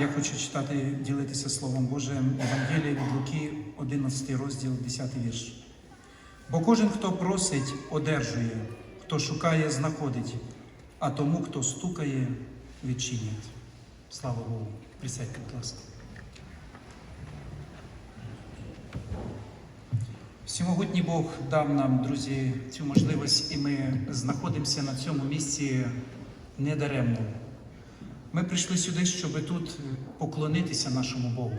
Я хочу читати, ділитися Словом Божим Євангелія від Луки, 11 розділ, 10 вірш. Бо кожен, хто просить, одержує, хто шукає, знаходить, а тому, хто стукає, відчинять. Слава Богу. Присядьте, будь ласка. Всемогутній Бог дав нам, друзі, цю можливість, і ми знаходимося на цьому місці недаремно. Ми прийшли сюди, щоб тут поклонитися нашому Богу.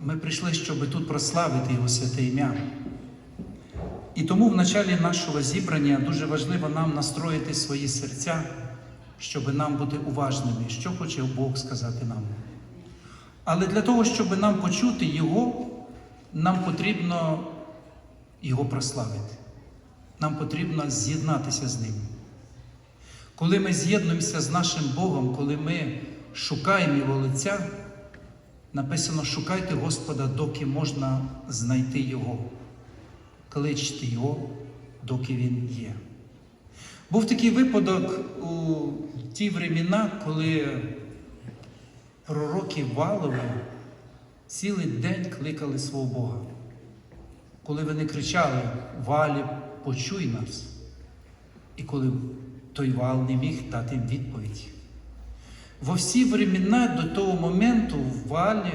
Ми прийшли, щоб тут прославити Його святе ім'я. І тому в началі нашого зібрання дуже важливо нам настроїти свої серця, щоб нам бути уважними, що хоче Бог сказати нам. Але для того, щоб нам почути Його, нам потрібно Його прославити. Нам потрібно з'єднатися з Ним. Коли ми з'єднуємося з нашим Богом, коли ми шукаємо Його лиця, написано: шукайте Господа, доки можна знайти Його. Кличте Його, доки Він є. Був такий випадок у ті времена, коли пророки Валові цілий день кликали свого Бога. Коли вони кричали Валі, почуй нас. І коли той вал не міг дати їм відповідь. Во всі времена до того моменту в валі,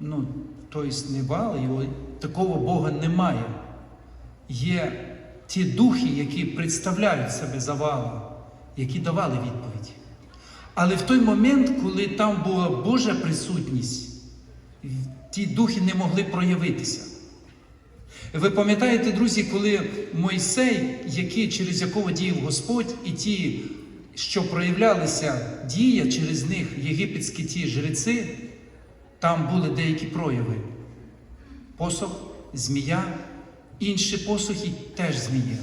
ну, тобто не вал, його, такого Бога немає. Є ті духи, які представляють себе за валом, які давали відповідь. Але в той момент, коли там була Божа присутність, ті духи не могли проявитися. Ви пам'ятаєте, друзі, коли Мойсей, який, через якого діяв Господь, і ті, що проявлялися дія через них, єгипетські ті жреці, там були деякі прояви. Посох, змія, інші посохи теж змія.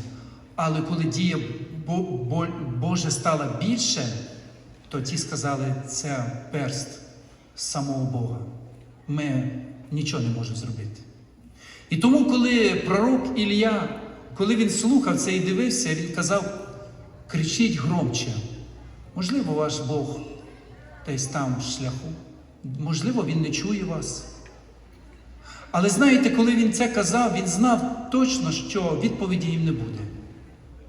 Але коли дія Бо- Бо- Божа стала більше, то ті сказали, це перст самого Бога. Ми нічого не можемо зробити. І тому, коли пророк Ілля, коли він слухав це і дивився, він казав: кричіть громче. Можливо, ваш Бог десь там в шляху, можливо, він не чує вас. Але знаєте, коли він це казав, він знав точно, що відповіді їм не буде.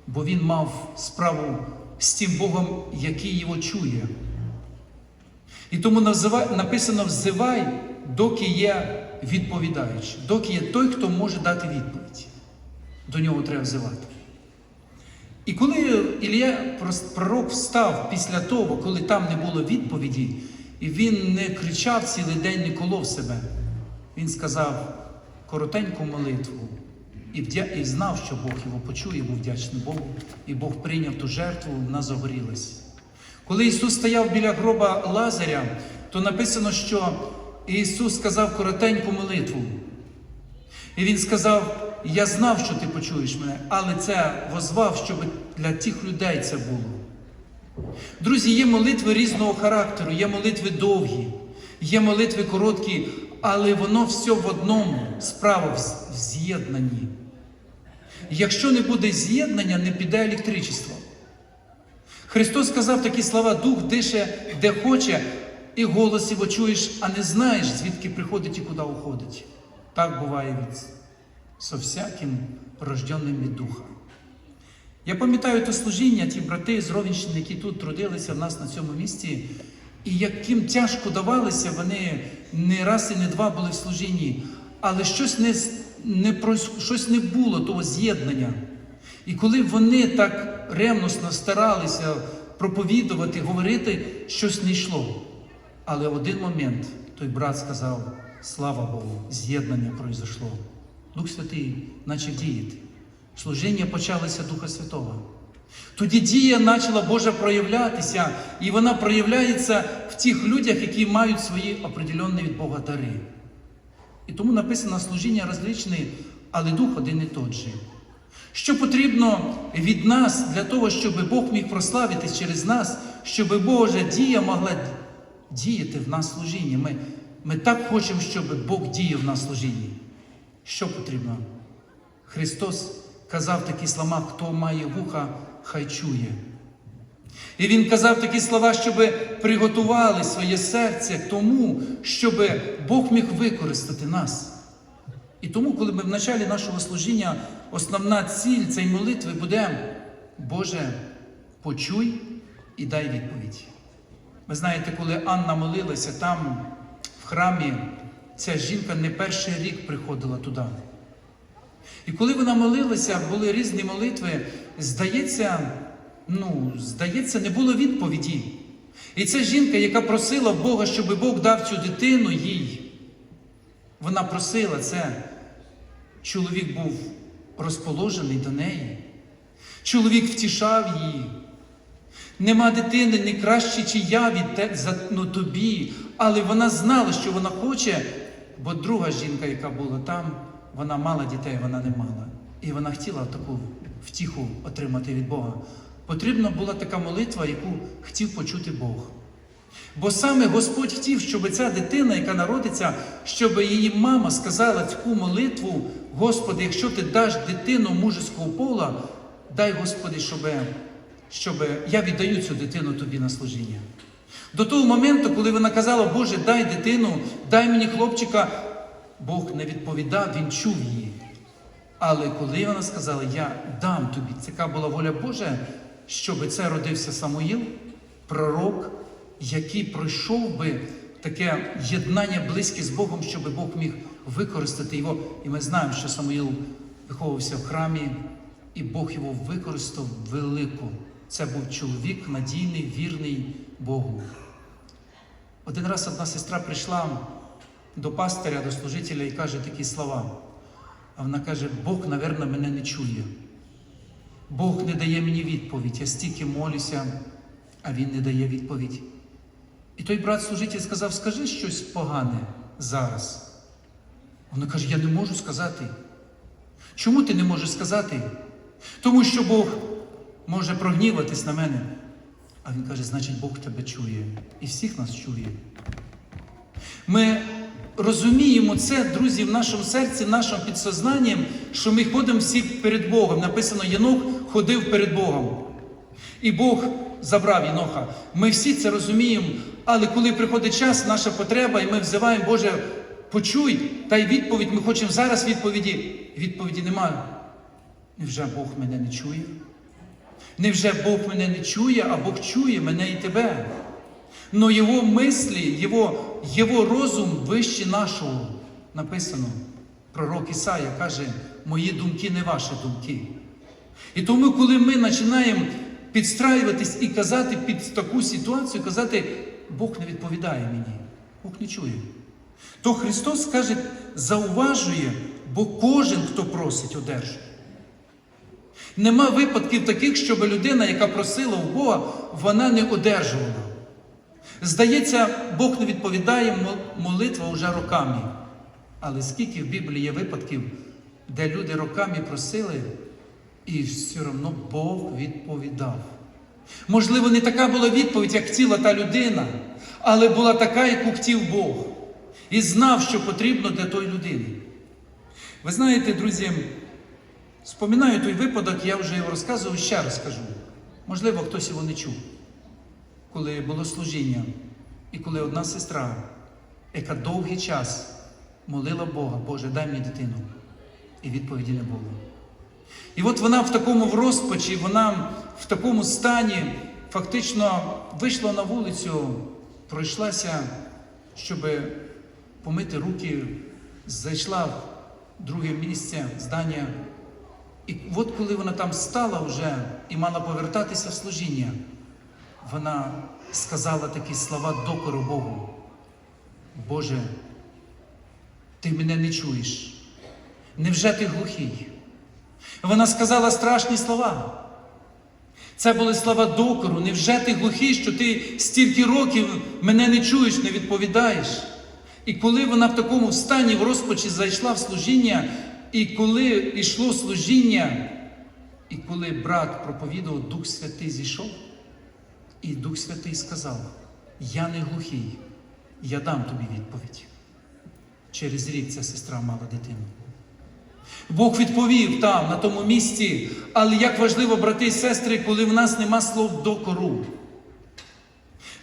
Бо він мав справу з тим Богом, який його чує. І тому написано взивай, доки є відповідаючий, доки є той, хто може дати відповідь. До нього треба взивати. І коли прос- пророк, встав після того, коли там не було відповіді, і він не кричав цілий день, не колов себе, він сказав коротеньку молитву і, і знав, що Бог його почує, був вдячний Богу, і Бог прийняв ту жертву, вона загорілась. Коли Ісус стояв біля гроба Лазаря, то написано, що Ісус сказав коротеньку молитву. І Він сказав: Я знав, що ти почуєш мене, але це возвав, щоб для тих людей це було. Друзі, є молитви різного характеру, є молитви довгі, є молитви короткі, але воно все в одному, справа в з'єднанні. Якщо не буде з'єднання, не піде електричество. Христос сказав такі слова: Дух дише, де хоче, і голос його чуєш, а не знаєш, звідки приходить і куди уходить. Так буває від со всяким рожденним від духа. Я пам'ятаю те служіння, ті брати з Ровенщини, які тут трудилися в нас на цьому місці, і яким тяжко давалися, вони не раз і не два були в служінні, але щось не, не, щось не було того з'єднання. І коли вони так ревносно старалися проповідувати, говорити, щось не йшло. Але в один момент той брат сказав: слава Богу, з'єднання пройшло. Дух Святий почав діяти. Служіння почалося Духа Святого. Тоді дія почала Божа проявлятися, і вона проявляється в тих людях, які мають свої определенні від Бога дари. І тому написано служіння розличні, але дух один і той же. Що потрібно від нас для того, щоб Бог міг прославитись через нас, щоб Божа дія могла діяти в нас служінні. Ми, ми так хочемо, щоб Бог діяв в нас служінні. Що потрібно? Христос казав такі слова, хто має вуха, хай чує. І він казав такі слова, щоб приготували своє серце тому, щоб Бог міг використати нас. І тому, коли ми в началі нашого служіння, основна ціль цієї молитви буде, Боже, почуй і дай відповідь. Ви знаєте, коли Анна молилася там, в храмі, ця жінка не перший рік приходила туди. І коли вона молилася, були різні молитви, здається, ну, здається, не було відповіді. І ця жінка, яка просила Бога, щоб Бог дав цю дитину їй, вона просила це. Чоловік був розположений до неї. Чоловік втішав її. Нема дитини, не краще, чи я від те, за, ну, тобі. Але вона знала, що вона хоче, бо друга жінка, яка була там, вона мала дітей, вона не мала. І вона хотіла таку втіху отримати від Бога. Потрібна була така молитва, яку хотів почути Бог. Бо саме Господь хотів, щоб ця дитина, яка народиться, щоб її мама сказала таку молитву, Господи, якщо ти даш дитину мужеського пола, дай Господи, щоб, щоб я віддаю цю дитину тобі на служіння. До того моменту, коли вона казала, Боже, дай дитину, дай мені хлопчика, Бог не відповідав, він чув її. Але коли вона сказала, я дам тобі, така була воля Божа, щоб це родився Самуїл, пророк, який пройшов би таке єднання близьке з Богом, щоб Бог міг використати його. І ми знаємо, що Самуїл виховувався в храмі, і Бог його використав велико. Це був чоловік надійний, вірний Богу. Один раз одна сестра прийшла до пастиря, до служителя і каже такі слова. А вона каже: Бог, напевно, мене не чує. Бог не дає мені відповідь. Я стільки молюся, а він не дає відповідь. І той брат служитель сказав: скажи щось погане зараз. Вона каже: Я не можу сказати. Чому ти не можеш сказати? Тому що Бог може прогніватись на мене. А він каже, значить, Бог тебе чує і всіх нас чує. Ми розуміємо це, друзі, в нашому серці, в нашому підсознанням, що ми ходимо всі перед Богом. Написано, Єнох ходив перед Богом. І Бог забрав Єноха. Ми всі це розуміємо, але коли приходить час, наша потреба, і ми взиваємо, Боже, почуй, та й відповідь, ми хочемо зараз відповіді. Відповіді немає. Невже Бог мене не чує? Невже Бог мене не чує, а Бог чує мене і тебе? Но Його мислі, Його, Його розум вище нашого. Написано. Пророк Ісая каже, мої думки не ваші думки. І тому, коли ми починаємо підстраюватись і казати під таку ситуацію, казати, Бог не відповідає мені, Бог не чує. То Христос каже, зауважує, бо кожен, хто просить, одержує. Нема випадків таких, щоб людина, яка просила у Бога, вона не одержувала. Здається, Бог не відповідає молитва вже роками. Але скільки в Біблії є випадків, де люди роками просили, і все одно Бог відповідав. Можливо, не така була відповідь, як хотіла та людина, але була така, яку хотів Бог. І знав, що потрібно для тої людини. Ви знаєте, друзі, споминаю той випадок, я вже його розказував, ще раз скажу. Можливо, хтось його не чув, коли було служіння, і коли одна сестра, яка довгий час молила Бога, Боже, дай мені дитину. І відповіді не було. І от вона в такому в розпачі, вона в такому стані фактично вийшла на вулицю, пройшлася, щоб помити руки, зайшла в друге місце здання. І от коли вона там стала вже і мала повертатися в служіння, вона сказала такі слова докору Богу. Боже, ти мене не чуєш. Невже ти глухий? Вона сказала страшні слова. Це були слова докору. Невже ти глухий, що ти стільки років мене не чуєш, не відповідаєш? І коли вона в такому стані в розпачі зайшла в служіння, і коли йшло служіння, і коли брат проповідував, Дух Святий зійшов, і Дух Святий сказав: Я не глухий, я дам тобі відповідь. Через рік ця сестра мала дитину. Бог відповів там, на тому місці. Але як важливо, брати і сестри, коли в нас нема слов докору.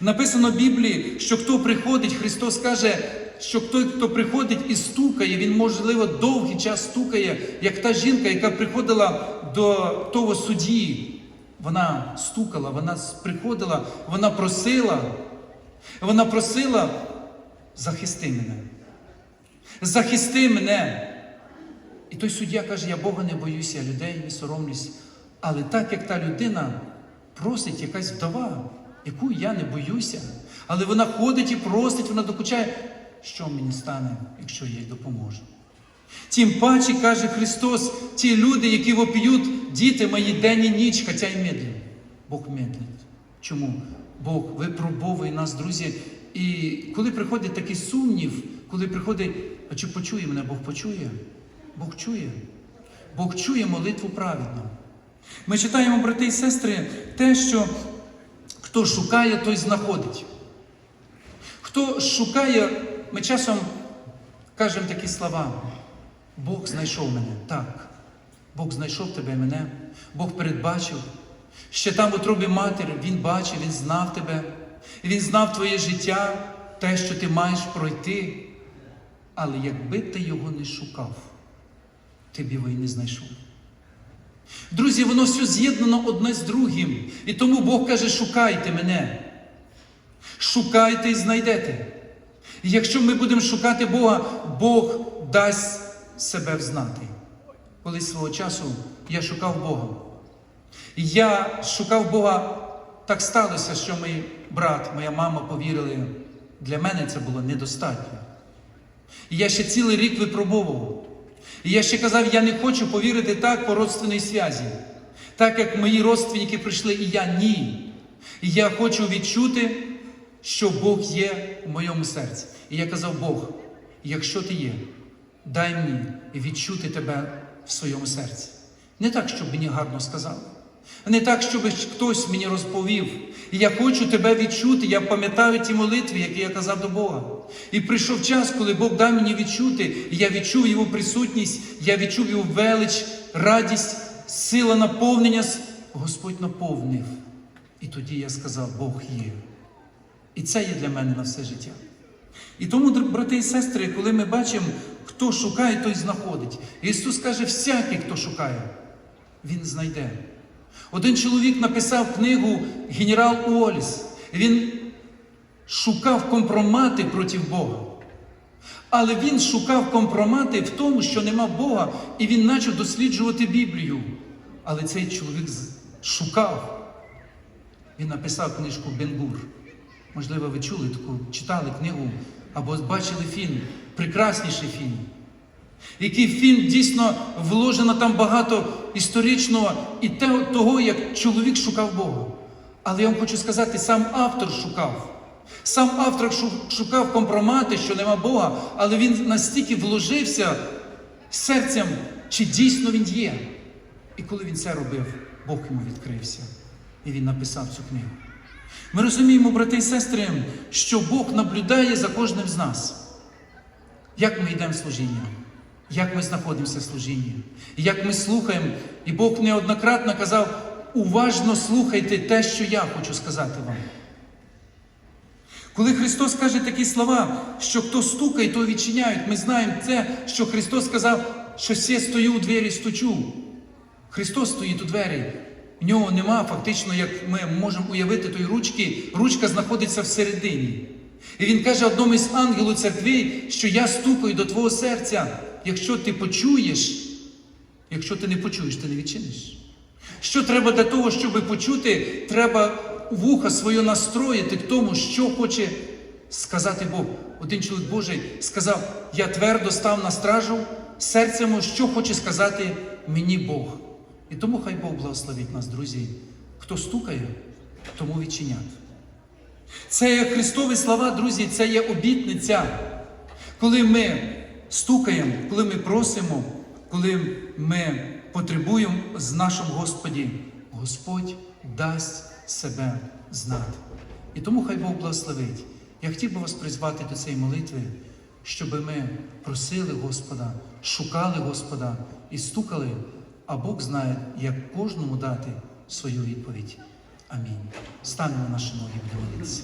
Написано в Біблії, що хто приходить, Христос каже, що той, хто приходить і стукає, він, можливо, довгий час стукає, як та жінка, яка приходила до того судді. Вона стукала, вона приходила, вона просила, вона просила, захисти мене. Захисти мене. І той суддя каже, я Бога не боюся, людей не соромлюсь. Але так як та людина просить якась вдова, яку я не боюся, але вона ходить і просить, вона докучає, що мені стане, якщо я їй допоможу. Тим паче, каже Христос, ті люди, які вопіють, діти мої день і ніч, хоча й медлять. Бог медлить. Чому? Бог випробовує нас, друзі. І коли приходить такий сумнів, коли приходить, а чи почує мене, Бог почує? Бог чує. Бог чує молитву праведну. Ми читаємо, брати і сестри, те, що хто шукає, той знаходить. Хто шукає, ми часом кажемо такі слова. Бог знайшов мене. Так. Бог знайшов тебе і мене. Бог передбачив. Ще там в утробі матері Він бачив, Він знав тебе. Він знав твоє життя, те, що ти маєш пройти. Але якби ти його не шукав, ти б його і не знайшов. Друзі, воно все з'єднано одне з другим. І тому Бог каже: шукайте мене. Шукайте і знайдете. І якщо ми будемо шукати Бога, Бог дасть себе взнати. Колись свого часу я шукав Бога. Я шукав Бога, так сталося, що мій брат, моя мама повірили. Для мене це було недостатньо. І я ще цілий рік випробовував. І я ще казав, я не хочу повірити так по родственній зв'язі. Так як мої родственники прийшли, і я ні. І я хочу відчути, що Бог є в моєму серці. І я казав, Бог, якщо ти є, дай мені відчути тебе в своєму серці. Не так, щоб мені гарно сказали. Не так, щоб хтось мені розповів. І я хочу тебе відчути. Я пам'ятаю ті молитви, які я казав до Бога. І прийшов час, коли Бог дав мені відчути, і я відчув Його присутність, я відчув Його велич, радість, сила наповнення. Господь наповнив. І тоді я сказав, Бог є. І це є для мене на все життя. І тому, брати і сестри, коли ми бачимо, хто шукає, той знаходить. Ісус каже, всякий, хто шукає, Він знайде. Один чоловік написав книгу Генерал Уоліс. Він шукав компромати проти Бога. Але він шукав компромати в тому, що нема Бога, і він почав досліджувати Біблію. Але цей чоловік шукав. Він написав книжку Бенгур. Можливо, ви чули таку, читали книгу або бачили фільм, прекрасніший фільм. Який фільм дійсно вложено там багато історичного і того, як чоловік шукав Бога. Але я вам хочу сказати, сам автор шукав. Сам автор шукав компромати, що нема Бога, але він настільки вложився серцем, чи дійсно він є. І коли він це робив, Бог йому відкрився. І він написав цю книгу. Ми розуміємо, брати і сестри, що Бог наблюдає за кожним з нас. Як ми йдемо в служіння, як ми знаходимося в служінні, як ми слухаємо, і Бог неоднократно казав, уважно слухайте те, що я хочу сказати вам. Коли Христос каже такі слова, що хто стукає, то відчиняють, ми знаємо це, що Христос сказав, що все стою у двері стучу. Христос стоїть у двері. В нього нема фактично, як ми можемо уявити той ручки, ручка знаходиться всередині. І він каже одному із ангелу церкви, що я стукаю до твого серця. Якщо ти почуєш, якщо ти не почуєш, ти не відчиниш. Що треба для того, щоб почути, треба вуха своє настроїти к тому, що хоче сказати Бог. Один чоловік Божий сказав: Я твердо став на стражу серцем, що хоче сказати мені Бог. І тому хай Бог благословить нас, друзі. Хто стукає, тому відчинять. Це є Христові слова, друзі, це є обітниця. Коли ми стукаємо, коли ми просимо, коли ми потребуємо з нашим Господі, Господь дасть себе знати. І тому хай Бог благословить. Я хотів би вас призвати до цієї молитви. щоб ми просили Господа, шукали Господа і стукали, а Бог знає, як кожному дати свою відповідь. Амінь. Станемо на наші ноги, будемо молитися.